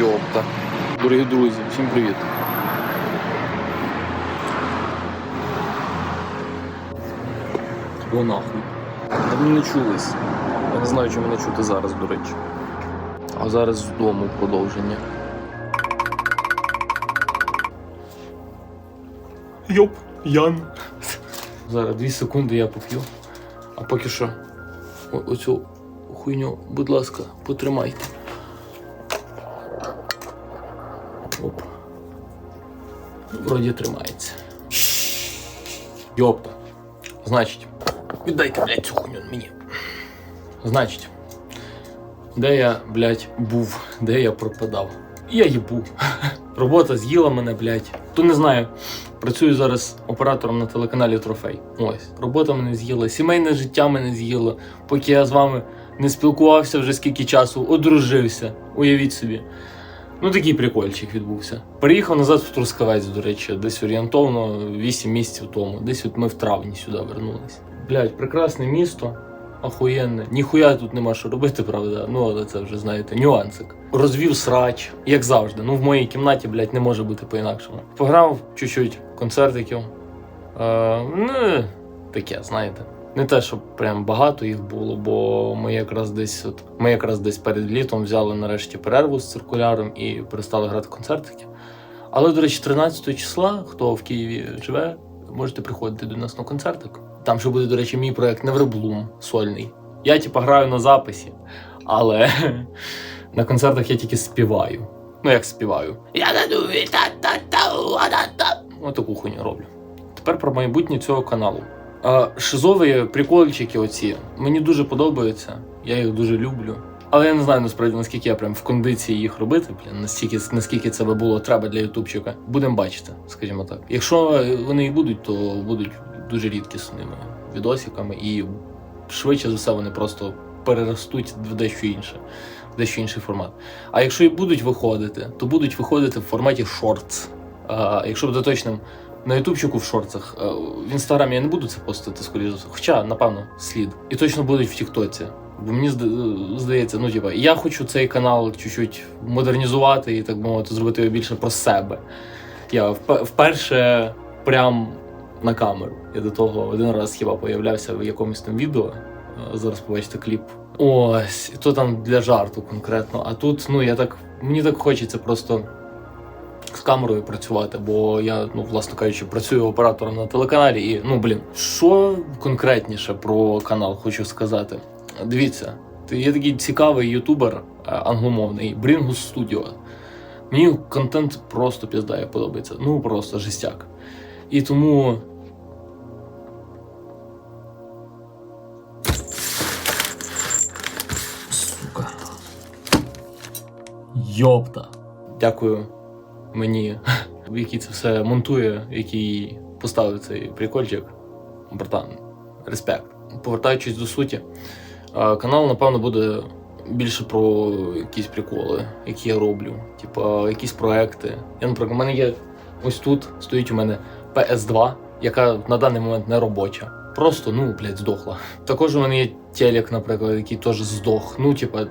Йопта. Дорогі друзі, всім привіт. О нахуй. Ви не чулись. Я не знаю, чи мене чути зараз, до речі. А зараз з дому продовження. Йоп, Ян. Зараз дві секунди я поп'ю. А поки що оцю хуйню, будь ласка, потримайте. Вроді тримається. Йопта. Значить, віддайте, блядь, цю хуйню мені. Значить, де я, блядь, був, де я пропадав. Я їбу. Робота з'їла мене, блядь. То не знаю. Працюю зараз оператором на телеканалі Трофей. Ось. Робота мене з'їла, сімейне життя мене з'їло, поки я з вами не спілкувався вже скільки часу, одружився. Уявіть собі. Ну, такий прикольчик відбувся. Переїхав назад в Трускавець, до речі, десь орієнтовно 8 місяців тому. Десь от ми в травні сюди вернулись. Блять, прекрасне місто. Охуєнне. Ніхуя тут нема що робити, правда. Ну, але це вже знаєте, нюансик. Розвів срач, як завжди. Ну, в моїй кімнаті, блядь, не може бути по-інакшому. Пограв чуть-чуть концертиків. Е, ну, таке, знаєте. Не те, щоб прям багато їх було, бо ми якраз десь от ми якраз десь перед літом взяли нарешті перерву з циркуляром і перестали грати концертики. Але, до речі, 13 числа, хто в Києві живе, можете приходити до нас на концертик. Там ще буде, до речі, мій проект Невроблум сольний. Я типа граю на записі, але на концертах я тільки співаю. Ну як співаю. Я Отаку хуйню роблю. Тепер про майбутнє цього каналу. Шизові прикольчики оці мені дуже подобаються. Я їх дуже люблю. Але я не знаю насправді наскільки я прям в кондиції їх робити, блін, наскільки, наскільки це би було треба для ютубчика. Будемо бачити, скажімо так. Якщо вони і будуть, то будуть дуже рідкісними відосиками, і швидше за все вони просто переростуть в дещо інше, в дещо інший формат. А якщо і будуть виходити, то будуть виходити в форматі шортс. А, якщо бути точним, на ютубчику в шорцах. Е, В інстаграмі я не буду це постити, скоріше. Хоча, напевно, слід. І точно будуть в Тіктоці. Бо мені здається, ну типа, я хочу цей канал чуть-чуть модернізувати і так мовити, зробити його більше про себе. Я вп- вперше прям на камеру. Я до того один раз хіба появлявся в якомусь там відео. Е, Зараз побачите кліп. Ось, і то там для жарту конкретно. А тут, ну я так, мені так хочеться просто з камерою працювати, бо я, ну, власно кажучи, працюю оператором на телеканалі. І ну блін, що конкретніше про канал хочу сказати. Дивіться, є такий цікавий ютубер е, англомовний Bringus Studio. Мені контент просто піздає подобається. Ну просто жестяк. І тому. Сука. Йопта. Дякую мені, який це все монтує, який поставив цей прикольчик. Братан, респект. Повертаючись до суті, канал, напевно, буде більше про якісь приколи, які я роблю, типа якісь проекти. Я, наприклад, у мене є ось тут стоїть у мене PS2, яка на даний момент не робоча. Просто, ну, блядь, здохла. Також у мене є телек, наприклад, який теж здох. Ну, типа,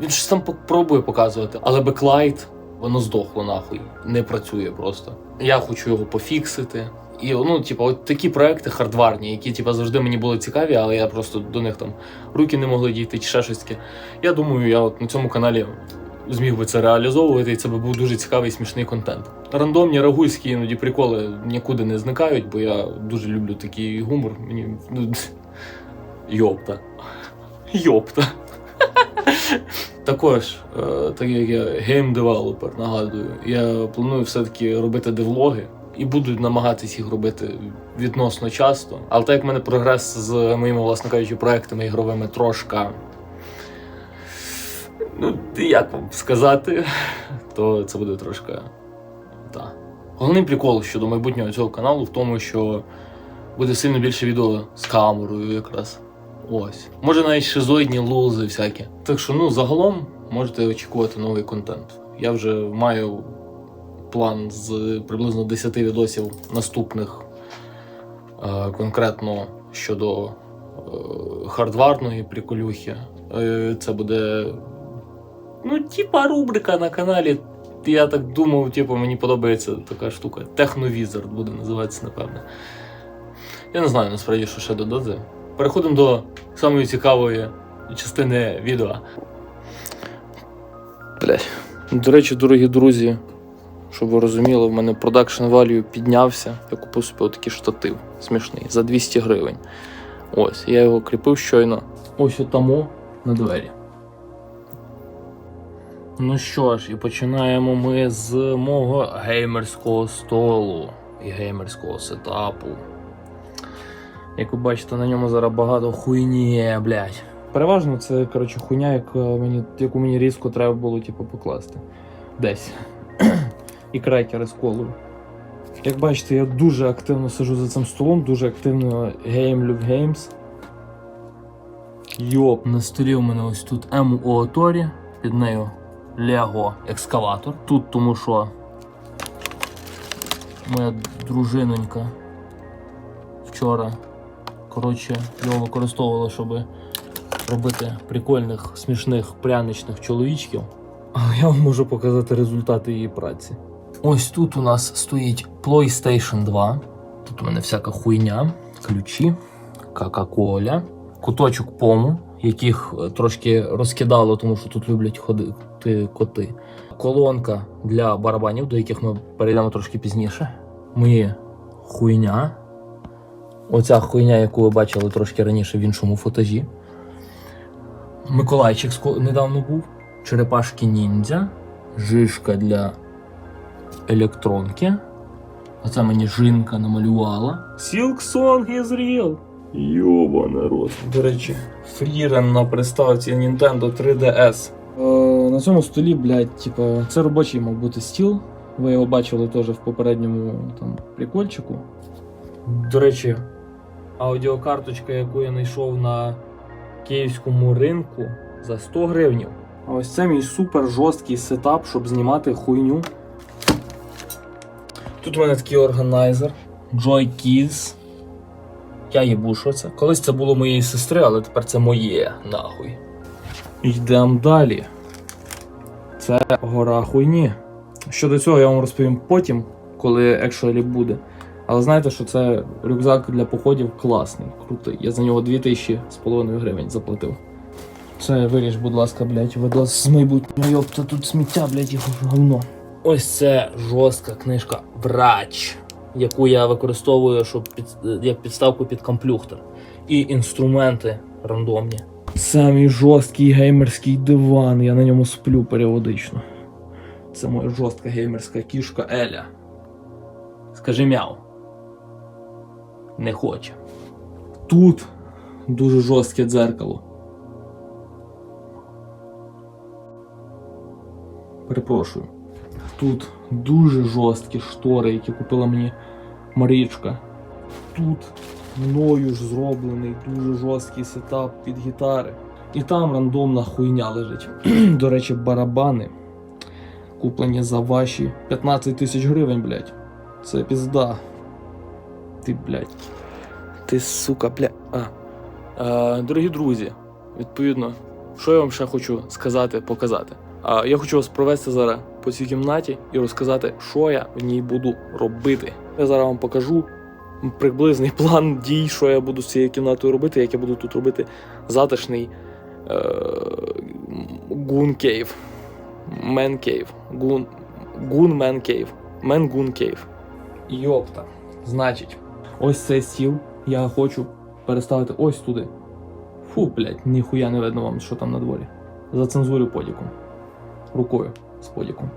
він щось там пробує показувати, але беклайт, воно здохло нахуй, не працює просто. Я хочу його пофіксити. І ну, типу, от такі проекти хардварні, які типу, завжди мені були цікаві, але я просто до них там руки не могли дійти чи ще щось таке. Я думаю, я от на цьому каналі зміг би це реалізовувати, і це би був дуже цікавий смішний контент. Рандомні рагульські іноді приколи нікуди не зникають, бо я дуже люблю такий гумор. Мені ну, йопта. Йопта. Також, е, так як я гейм-девелопер, нагадую, я планую все-таки робити девлоги і буду намагатись їх робити відносно часто. Але так як в мене прогрес з моїми, власне кажучи, проектами ігровими трошка. Ну, як вам сказати, то це буде трошки. Та. Головний прикол щодо майбутнього цього каналу в тому, що буде сильно більше відео з камерою якраз. Ось. Може навіть шизоїдні лузи всякі. Так що, ну, загалом можете очікувати новий контент. Я вже маю план з приблизно 10 відосів наступних е, конкретно щодо е, хардварної приколюхи. Е, це буде Ну, типа рубрика на каналі. Я так думав, типу, мені подобається така штука. Техновізор буде називатися, напевне. Я не знаю насправді, що ще додати. Переходимо до самої цікавої частини відео. Блять. До речі, дорогі друзі, щоб ви розуміли, в мене продакшн value піднявся. Я купив собі отакий штатив смішний за 200 гривень. Ось, я його кріпив щойно. Ось отамо на двері. Ну що ж, і починаємо ми з мого геймерського столу і геймерського сетапу. Як ви бачите, на ньому зараз багато хуйні, блядь. Переважно це, коротше, хуйня, яка мені, яку мені різко треба було типу, покласти. Десь. і крекери з колою. Як бачите, я дуже активно сижу за цим столом, дуже активно геймлю в геймс. Йоп, на столі у мене ось тут МУ Торі, під нею Лего екскаватор. Тут тому що моя дружинонька вчора коротше, його використовувала, щоб робити прикольних, смішних пряничних чоловічків. Але я вам можу показати результати її праці. Ось тут у нас стоїть PlayStation 2. Тут у мене всяка хуйня, ключі, Кока-Коля, куточок пому, яких е, трошки розкидало, тому що тут люблять ходити коти. Колонка для барабанів, до яких ми перейдемо трошки пізніше. Мої хуйня. Оця хуйня, яку ви бачили трошки раніше в іншому футажі. Миколайчик недавно був. Черепашки ніндзя. Жишка для електронки. Оце мені жінка намалювала. Silk Song is real. Йоба народ. До речі, фрірен на приставці Nintendo 3DS. Е, на цьому столі, блядь, типа, це робочий мав бути стіл. Ви його бачили теж в попередньому там прикольчику. До речі, аудіокарточка, яку я знайшов на київському ринку за 100 гривень. А ось це мій супер жорсткий сетап, щоб знімати хуйню. Тут у мене такий органайзер Joy Keys. Я їбу, що це. Колись це було моєї сестри, але тепер це моє, нахуй. Йдемо далі. Це гора хуйні. Щодо цього я вам розповім потім, коли actually буде. Але знаєте, що це рюкзак для походів класний, крутий. Я за нього 2000 з половиною гривень заплатив. Це виріж, будь ласка, блядь, видос з майбутнього. Йопта, тут сміття, блядь, і говно. Ось це жорстка книжка Врач, яку я використовую щоб під, як підставку під комплюхтер. І інструменти рандомні. Самий жорсткий геймерський диван, я на ньому сплю періодично. Це моя жорстка геймерська кішка Еля. Скажи мяу. Не хоче. Тут дуже жорстке дзеркало. Перепрошую. Тут дуже жорсткі штори, які купила мені Марічка. Тут мною ж зроблений дуже жорсткий сетап під гітари. І там рандомна хуйня лежить. До речі, барабани куплені за ваші 15 тисяч гривень, блядь. Це пізда. Ти, блядь. Ти сука, бля. А. Е, дорогі друзі, відповідно, що я вам ще хочу сказати, показати. А, я хочу вас провести зараз по цій кімнаті і розказати, що я в ній буду робити. Я зараз вам покажу приблизний план дій, що я буду з цією кімнатою робити, як я буду тут робити затишний гун кейв. Мен кейв. Гун. Гун мен кейв. Мен гун кейв. Йопта. Значить, ось цей стіл я хочу переставити ось туди. Фу, блядь, ніхуя не видно вам, що там на дворі. Зацензурю подіком. Рукою з подіком.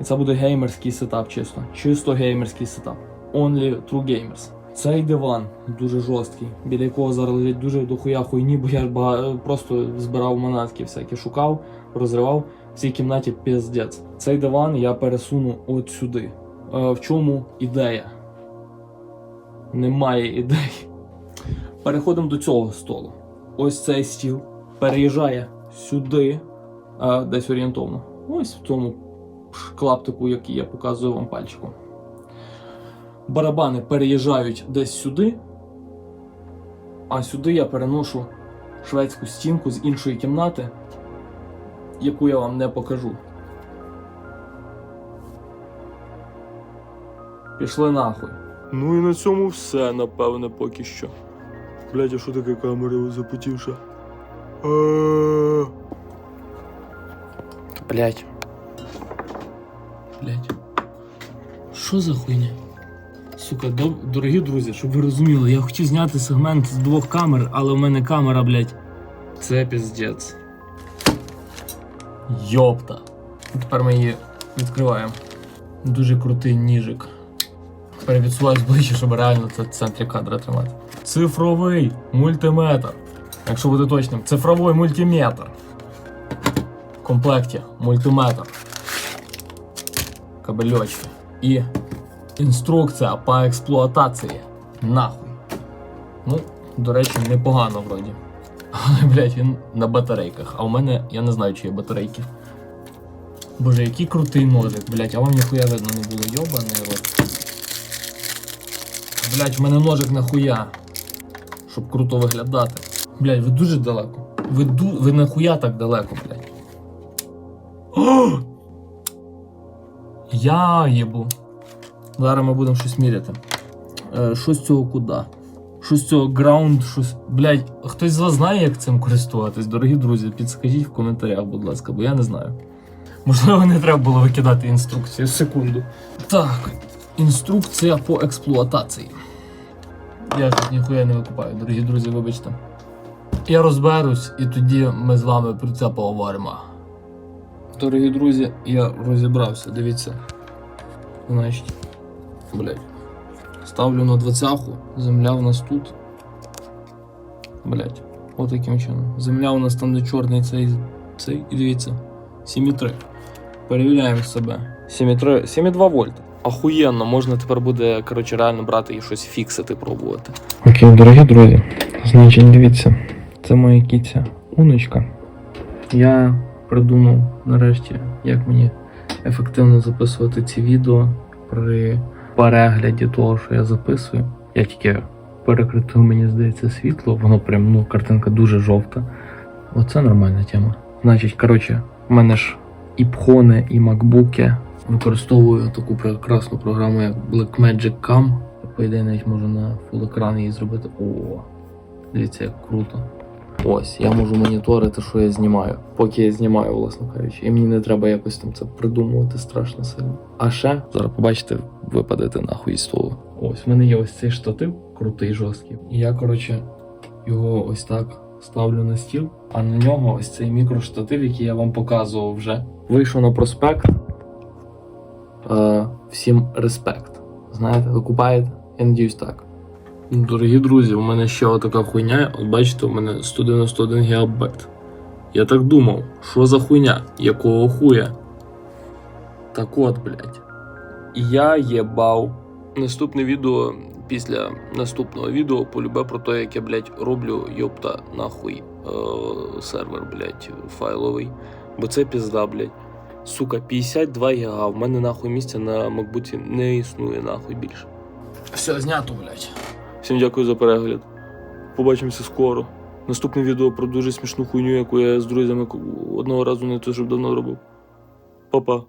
І це буде геймерський сетап, чисто. Чисто геймерський сетап. Only true gamers. Цей диван дуже жорсткий, біля якого зараз лежить дуже дохуя хуйні, бо я ж бага... просто збирав манатки всякі, шукав, розривав. В цій кімнаті піздець. Цей диван я пересуну от сюди. Е, в чому ідея? Немає ідей. Переходимо до цього столу. Ось цей стіл переїжджає сюди, а, десь орієнтовно. Ось в цьому клаптику, який я показую вам пальчиком. Барабани переїжджають десь сюди, а сюди я переношу шведську стінку з іншої кімнати. яку я вам не покажу. Пішли нахуй. Ну і на цьому все, напевне, поки що. Блять, а що таке камера запотівша? Е, Блять. Блять. Що за хуйня? Сука, доб- дорогі друзі, щоб ви розуміли, я хотів зняти сегмент з двох камер, але в мене камера, блять. Це піздець. Йопта. Тепер ми її відкриваємо. Дуже крутий ніжик. Перевідсуваю ближче, щоб реально це в центрі кадра тримати. Цифровий мультиметр. Якщо бути точним, цифровий мультиметр. В комплекті мультиметр. Кабельочки. І інструкція по експлуатації. Нахуй. Ну, до речі, непогано вроді. Але, блядь, він на батарейках. А у мене я не знаю, чи є батарейки. Боже, який крутий ножик, блядь, а вам ніхуя видно не було, йобаний рот. Блядь, в мене ножик нахуя. Щоб круто виглядати. Блядь, ви дуже далеко. Ви, ду... ви нахуя так далеко, блядь. О! Я їбу. Зараз ми будемо щось міряти. Е, що з цього куди? Що з цього граунд, щось. Блять, хтось з вас знає, як цим користуватись? Дорогі друзі, підскажіть в коментарях, будь ласка, бо я не знаю. Можливо, не треба було викидати інструкцію. Секунду. Так, інструкція по експлуатації. Я тут ніхуя не викупаю, дорогі друзі, вибачте. Я розберусь, і тоді ми з вами про це поговоримо. Дорогі друзі, я розібрався, дивіться. Значить, блядь. Ставлю на двадцятку, земля в нас тут. Блядь, от таким чином. Земля у нас там де чорний цей, цей, і дивіться. 7,3. Перевіряємо себе. 7,3, 7,2 вольта. Охуєнно, можна тепер буде, коротше, реально брати і щось фіксити, пробувати. Окей, дорогі друзі, значить, дивіться, це моя кіця Уночка. Я придумав нарешті, як мені ефективно записувати ці відео при перегляді того, що я записую. Я тільки перекритив, мені здається, світло, воно прям, ну, картинка дуже жовта. Оце нормальна тема. Значить, коротше, в мене ж і пхони, і макбуки. Використовую таку прекрасну програму, як Blackmagic Cam. По ідеї, навіть можу на full екран її зробити. О, дивіться, як круто. Ось, я можу моніторити, що я знімаю, поки я знімаю, власне кажучи. І мені не треба якось там це придумувати страшно сильно. А ще, зараз побачите, випадете нахуй з того. Ось, в мене є ось цей штатив, крутий, жорсткий. І я, коротше, його ось так ставлю на стіл, а на нього ось цей мікроштатив, який я вам показував вже. Вийшов на проспект. Е, всім респект. Знаєте, ви купаєте? Я надіюсь так. Дорогі друзі, у мене ще така хуйня. От бачите, у мене 191 гігабайт. Я так думав, що за хуйня? Якого хуя? Так от, блядь. Я єбав. Наступне відео після наступного відео полюбе про те, як я, блядь, роблю йопта нахуй е- сервер, блядь, файловий. Бо це пізда, блядь. Сука, 52 гіга, в мене нахуй місця на макбуці не існує нахуй більше. Все, знято, блядь. Всім дякую за перегляд. Побачимося скоро. Наступне відео про дуже смішну хуйню, яку я з друзями одного разу не то щоб давно робив. Па-па.